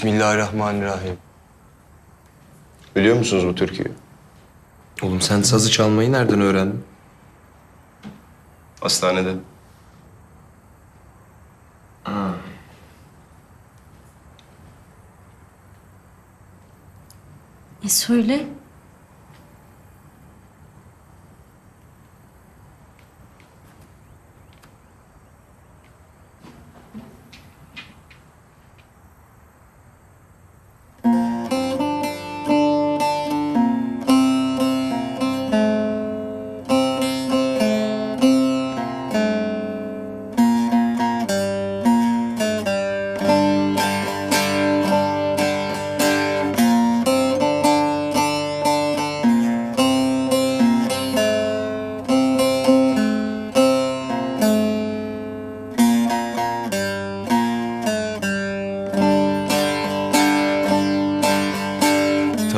Bismillahirrahmanirrahim. Biliyor musunuz bu türküyü? Oğlum sen sazı çalmayı nereden öğrendin? Hastanede. E söyle.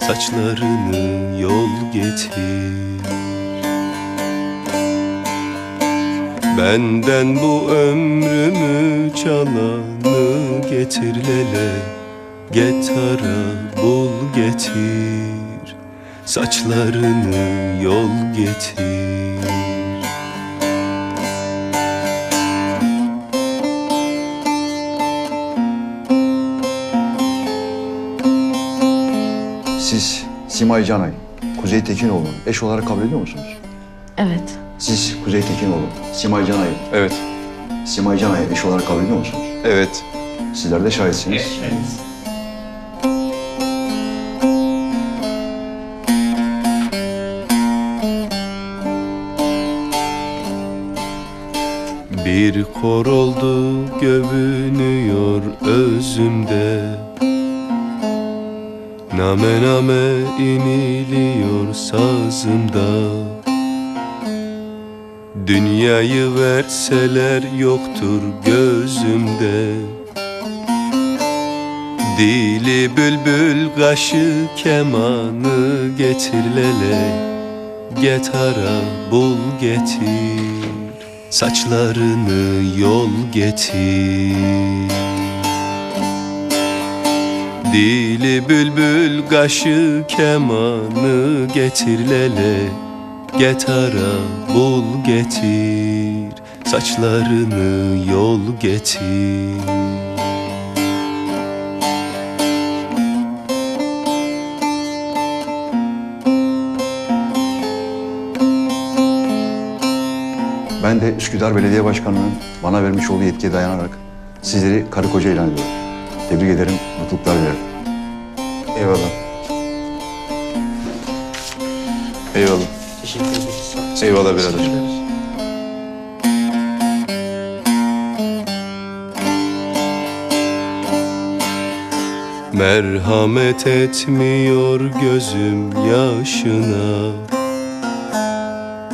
Saçlarını yol getir. Benden bu ömrümü çalanı getir lele. Getara bul getir. Saçlarını yol getir Siz Simay Canay, Kuzey Tekinoğlu'nu eş olarak kabul ediyor musunuz? Evet. Siz Kuzey Tekinoğlu, Simay Canay'ı, Evet. Simay Canay'ı eş olarak kabul ediyor musunuz? Evet. Sizler de şahitsiniz. Bir kor oldu gövünüyor özümde Name name iniliyor sazımda. Dünyayı verseler yoktur gözümde. Dili bülbül kaşı kemanı getir lele. Getara bul getir. Saçlarını yol getir Dili bülbül kaşı kemanı getir lele Getara bul getir Saçlarını yol getir Ben de Üsküdar Belediye Başkanı'nın bana vermiş olduğu yetkiye dayanarak sizleri karı koca ilan ediyorum. Tebrik ederim, mutluluklar dilerim. Eyvallah. Eyvallah. Teşekkür ederiz. Eyvallah birader. Merhamet etmiyor gözüm yaşına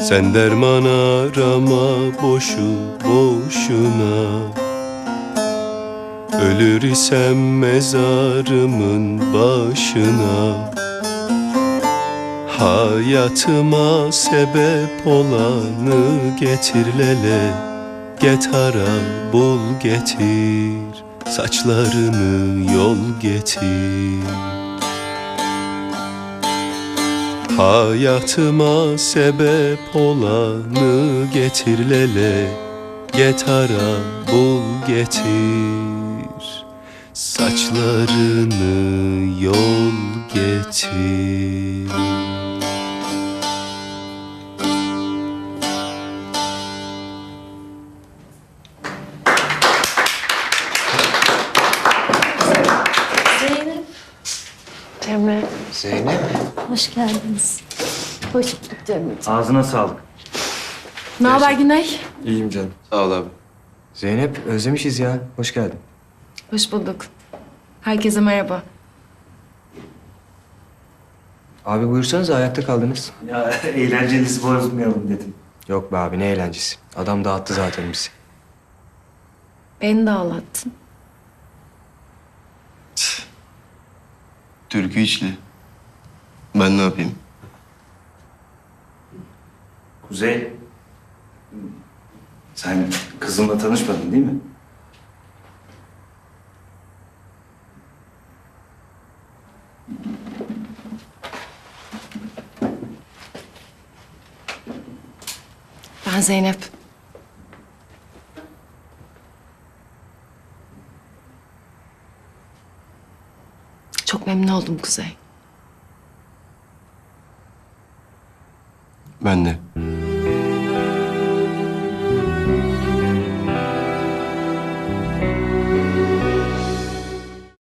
Sen derman arama boşu boşuna Ölür isem mezarımın başına Hayatıma sebep olanı getir lele Getara bul getir Saçlarını yol getir. Hayatıma sebep olanı getir lele Getara bul getir Saçlarını yol getir Zeynep. Cemre, Zeynep. Hoş geldiniz. Hoş bulduk Cemre'ciğim. Ağzına sağlık. ne haber Güney? İyiyim canım. Sağ ol abi. Zeynep özlemişiz ya. Hoş geldin. Hoş bulduk. Herkese merhaba. Abi buyursanız ayakta kaldınız. Ya eğlencenizi bozmayalım dedim. Yok be abi ne eğlencesi. Adam dağıttı zaten bizi. Beni de ağlattın. Türkü içli. Ben ne yapayım? Kuzey, sen kızımla tanışmadın değil mi? Ben Zeynep. Çok memnun oldum Kuzey. Ben de.